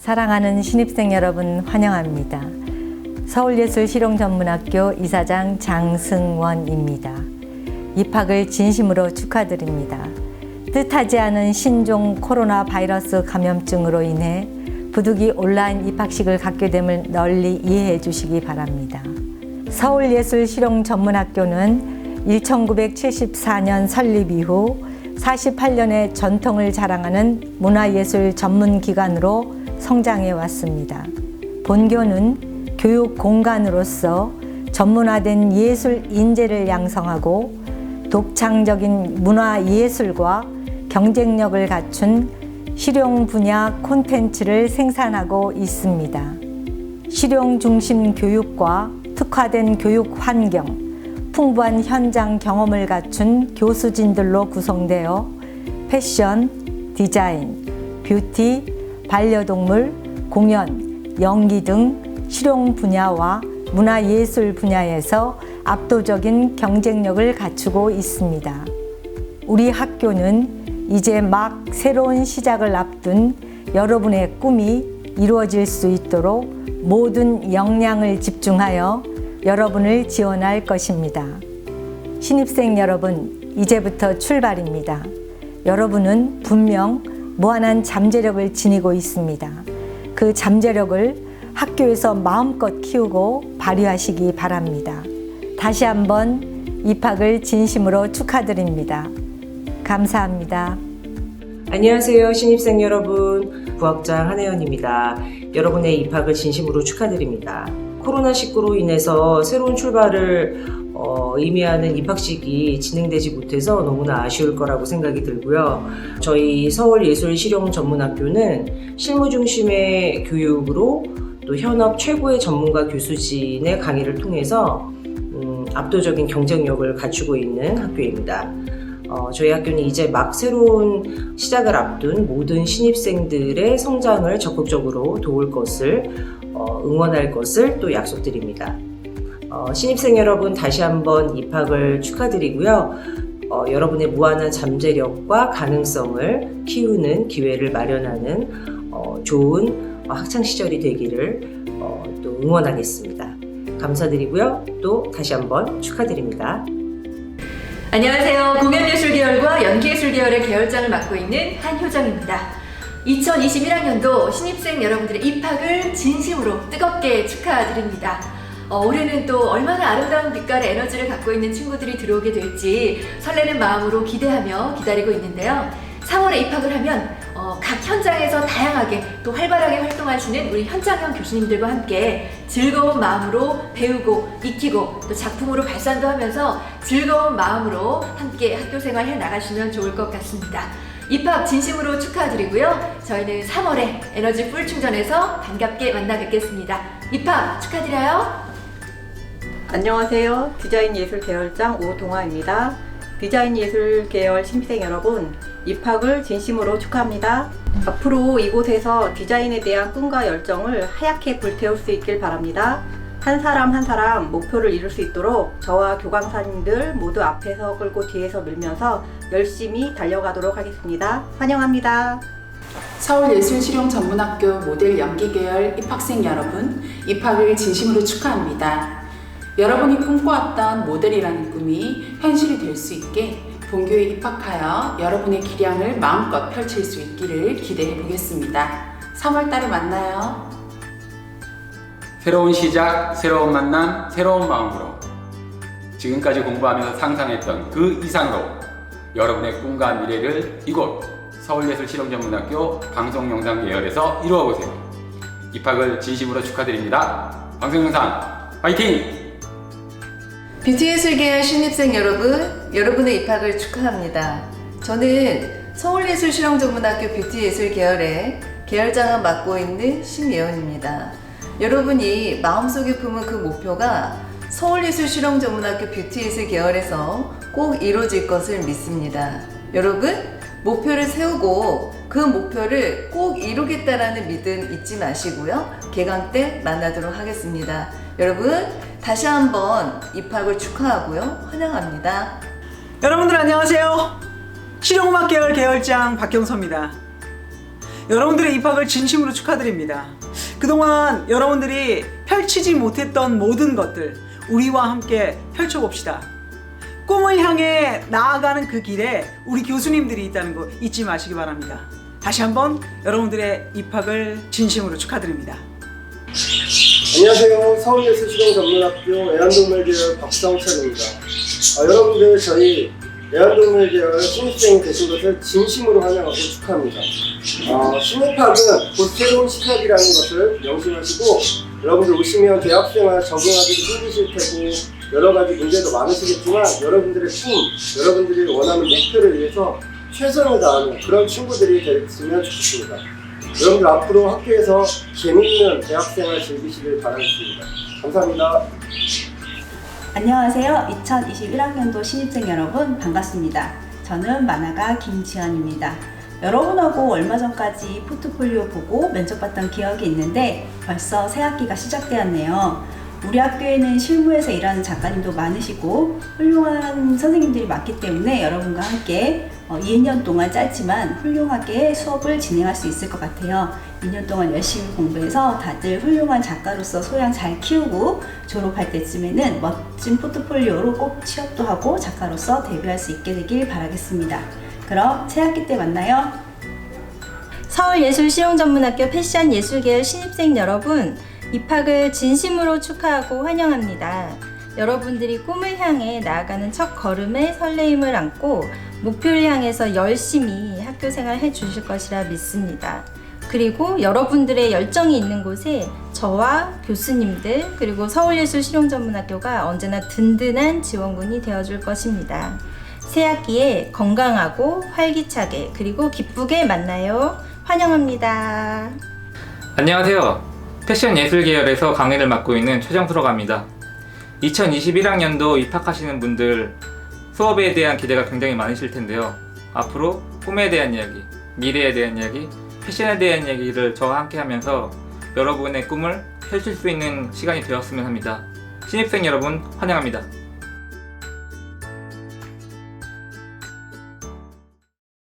사랑하는 신입생 여러분 환영합니다. 서울예술실용전문학교 이사장 장승원입니다. 입학을 진심으로 축하드립니다. 뜻하지 않은 신종 코로나 바이러스 감염증으로 인해 부득이 온라인 입학식을 갖게 됨을 널리 이해해 주시기 바랍니다. 서울예술실용전문학교는 1974년 설립 이후 48년의 전통을 자랑하는 문화예술 전문 기관으로 성장해 왔습니다. 본교는 교육 공간으로서 전문화된 예술 인재를 양성하고 독창적인 문화 예술과 경쟁력을 갖춘 실용 분야 콘텐츠를 생산하고 있습니다. 실용 중심 교육과 특화된 교육 환경, 풍부한 현장 경험을 갖춘 교수진들로 구성되어 패션, 디자인, 뷰티, 반려동물, 공연, 연기 등 실용 분야와 문화예술 분야에서 압도적인 경쟁력을 갖추고 있습니다. 우리 학교는 이제 막 새로운 시작을 앞둔 여러분의 꿈이 이루어질 수 있도록 모든 역량을 집중하여 여러분을 지원할 것입니다. 신입생 여러분, 이제부터 출발입니다. 여러분은 분명 무한한 잠재력을 지니고 있습니다. 그 잠재력을 학교에서 마음껏 키우고 발휘하시기 바랍니다. 다시 한번 입학을 진심으로 축하드립니다. 감사합니다. 안녕하세요, 신입생 여러분. 부학장 한혜연입니다. 여러분의 입학을 진심으로 축하드립니다. 코로나19로 인해서 새로운 출발을 어, 의미하는 입학식이 진행되지 못해서 너무나 아쉬울 거라고 생각이 들고요. 저희 서울예술실용전문학교는 실무 중심의 교육으로 또 현업 최고의 전문가 교수진의 강의를 통해서 음, 압도적인 경쟁력을 갖추고 있는 학교입니다. 어, 저희 학교는 이제 막 새로운 시작을 앞둔 모든 신입생들의 성장을 적극적으로 도울 것을 어, 응원할 것을 또 약속드립니다. 어, 신입생 여러분 다시 한번 입학을 축하드리고요. 어, 여러분의 무한한 잠재력과 가능성을 키우는 기회를 마련하는 어, 좋은 어, 학창 시절이 되기를 어, 또 응원하겠습니다. 감사드리고요. 또 다시 한번 축하드립니다. 안녕하세요. 공연예술 계열과 연기예술 계열의 계열장을 맡고 있는 한효정입니다. 2021학년도 신입생 여러분들의 입학을 진심으로 뜨겁게 축하드립니다. 어, 올해는 또 얼마나 아름다운 빛깔의 에너지를 갖고 있는 친구들이 들어오게 될지 설레는 마음으로 기대하며 기다리고 있는데요. 3월에 입학을 하면 어, 각 현장에서 다양하게 또 활발하게 활동하시는 우리 현장형 교수님들과 함께 즐거운 마음으로 배우고 익히고 또 작품으로 발산도 하면서 즐거운 마음으로 함께 학교 생활 해 나가시면 좋을 것 같습니다. 입학 진심으로 축하드리고요. 저희는 3월에 에너지 풀 충전해서 반갑게 만나 뵙겠습니다. 입학 축하드려요. 안녕하세요. 디자인 예술 계열장 오동아입니다. 디자인 예술 계열 신입생 여러분, 입학을 진심으로 축하합니다. 앞으로 이곳에서 디자인에 대한 꿈과 열정을 하얗게 불태울 수 있길 바랍니다. 한 사람 한 사람 목표를 이룰 수 있도록 저와 교강사님들 모두 앞에서 끌고 뒤에서 밀면서 열심히 달려가도록 하겠습니다. 환영합니다. 서울예술실용전문학교 모델 연기계열 입학생 여러분, 입학을 진심으로 축하합니다. 여러분이 꿈꿔왔던 모델이라는 꿈이 현실이 될 수 있게 본교에 입학하여 여러분의 기량을 마음껏 펼칠 수 있기를 기대해 보겠습니다. 3월달에 만나요. 새로운 시작, 새로운 만남, 새로운 마음으로 지금까지 공부하면서 상상했던 그 이상으로 여러분의 꿈과 미래를 이곳 서울예술실용전문학교 방송영상 계열에서 이루어보세요. 입학을 진심으로 축하드립니다. 방송영상 화이팅! 뷰티예술 계열 신입생 여러분, 여러분의 입학을 축하합니다. 저는 서울예술실용전문학교 뷰티예술 계열의 계열장을 맡고 있는 신예원입니다. 여러분이 마음속에 품은 그 목표가 서울예술실용전문학교 뷰티예술 계열에서 꼭 이루어질 것을 믿습니다. 여러분, 목표를 세우고 그 목표를 꼭 이루겠다라는 믿음 잊지 마시고요. 개강 때 만나도록 하겠습니다. 여러분, 다시 한번 입학을 축하하고요. 환영합니다. 여러분들 안녕하세요. 실용음악 계열 계열장 박경서입니다. 여러분들의 입학을 진심으로 축하드립니다. 그동안 여러분들이 펼치지 못했던 모든 것들 우리와 함께 펼쳐봅시다. 꿈을 향해 나아가는 그 길에 우리 교수님들이 있다는 거 잊지 마시기 바랍니다. 다시 한번 여러분들의 입학을 진심으로 축하드립니다. 안녕하세요. 서울예술실용전문학교 애완동물계열 박성철입니다. 아, 여러분들 저희 애완동물계열 신입생이 되신 것을 진심으로 환영하고 축하합니다. 어, 신입학은 곧 새로운 시작이라는 것을 명심하시고 여러분들 오시면 대학생활 적응하기도 힘드실 테고 여러 가지 문제도 많으시겠지만 여러분들의 꿈, 여러분들이 원하는 목표를 위해서 최선을 다하는 그런 친구들이 됐으면 좋겠습니다. 여러분들 앞으로 학교에서 재미있는 대학생활 즐기시길 바라겠습니다. 감사합니다. 안녕하세요. 2021학년도 신입생 여러분 반갑습니다. 저는 만화가 김지연입니다. 여러분하고 얼마 전까지 포트폴리오 보고 면접 봤던 기억이 있는데 벌써 새 학기가 시작되었네요. 우리 학교에는 실무에서 일하는 작가님도 많으시고 훌륭한 선생님들이 많기 때문에 여러분과 함께 어, 2년 동안 짧지만 훌륭하게 수업을 진행할 수 있을 것 같아요. 2년 동안 열심히 공부해서 다들 훌륭한 작가로서 소양 잘 키우고 졸업할 때쯤에는 멋진 포트폴리오로 꼭 취업도 하고 작가로서 데뷔할 수 있게 되길 바라겠습니다. 그럼 새 학기 때 만나요. 서울예술실용전문학교 패션예술계열 신입생 여러분, 입학을 진심으로 축하하고 환영합니다. 여러분들이 꿈을 향해 나아가는 첫 걸음에 설레임을 안고 목표를 향해서 열심히 학교 생활 해 주실 것이라 믿습니다. 그리고 여러분들의 열정이 있는 곳에 저와 교수님들 그리고 서울예술실용전문학교가 언제나 든든한 지원군이 되어줄 것입니다. 새 학기에 건강하고 활기차게 그리고 기쁘게 만나요. 환영합니다. 안녕하세요. 패션 예술 계열에서 강의를 맡고 있는 최정수라고 합니다. 2021학년도 입학하시는 분들 수업에 대한 기대가 굉장히 많으실 텐데요. 앞으로 꿈에 대한 이야기, 미래에 대한 이야기, 패션에 대한 이야기를 저와 함께 하면서 여러분의 꿈을 펼칠 수 있는 시간이 되었으면 합니다. 신입생 여러분 환영합니다.